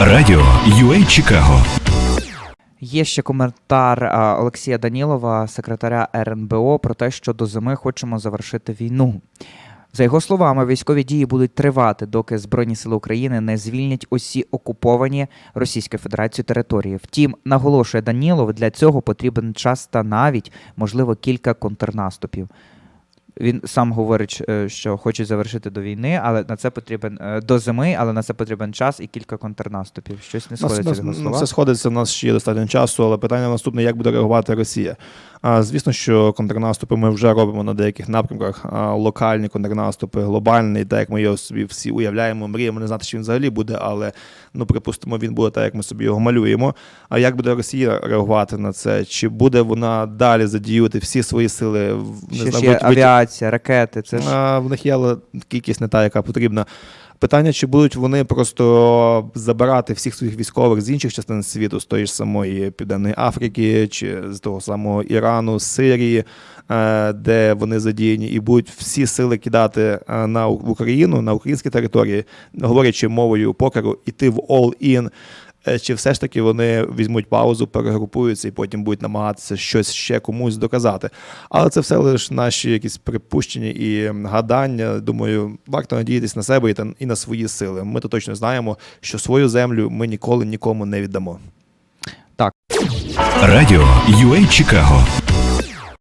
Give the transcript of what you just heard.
Радіо UA Чикаго Є ще коментар Олексія Данілова, секретаря РНБО, про те, що до зими хочемо завершити війну. За його словами, військові дії будуть тривати, доки Збройні сили України не звільнять усі окуповані Російською Федерацією території. Втім, наголошує Данілов, для цього потрібен час та навіть, можливо, кілька контрнаступів. Він сам говорить, е, що хоче завершити до війни, але на це потрібен е, до зими, але на це потрібен час і кілька контрнаступів. Щось не сходиться нас, нас, ну, слова. це сходиться, у нас ще є достатньо часу, але питання наступне, як буде реагувати Росія. Звісно, що контрнаступи ми вже робимо на деяких напрямках. Локальні контрнаступи, глобальний, так як ми його собі всі уявляємо, мріємо не знати, що він взагалі буде, але ну припустимо, він буде так, як ми собі його малюємо. А як буде Росія реагувати на це? Чи буде вона далі задіювати всі свої сили не Ще знаю, є авіація, ракети. Це ж а, в них є але кількість не та, яка потрібна. Питання, чи будуть вони просто забирати всіх своїх військових з інших частин світу, з тої ж самої Південної Африки, чи з того самого Ірану, Сирії, е, де вони задіяні, і будуть всі сили кидати е, на Україну, на українські території, говорячи мовою покеру, іти в all-in, чи все ж таки вони візьмуть паузу, перегрупуються і потім будуть намагатися щось ще комусь доказати. Але це все лише наші якісь припущення і гадання. Думаю, варто надіятися на себе і та- і на свої сили. Ми то точно знаємо, що свою землю ми ніколи нікому не віддамо. Так Радіо UA Чикаго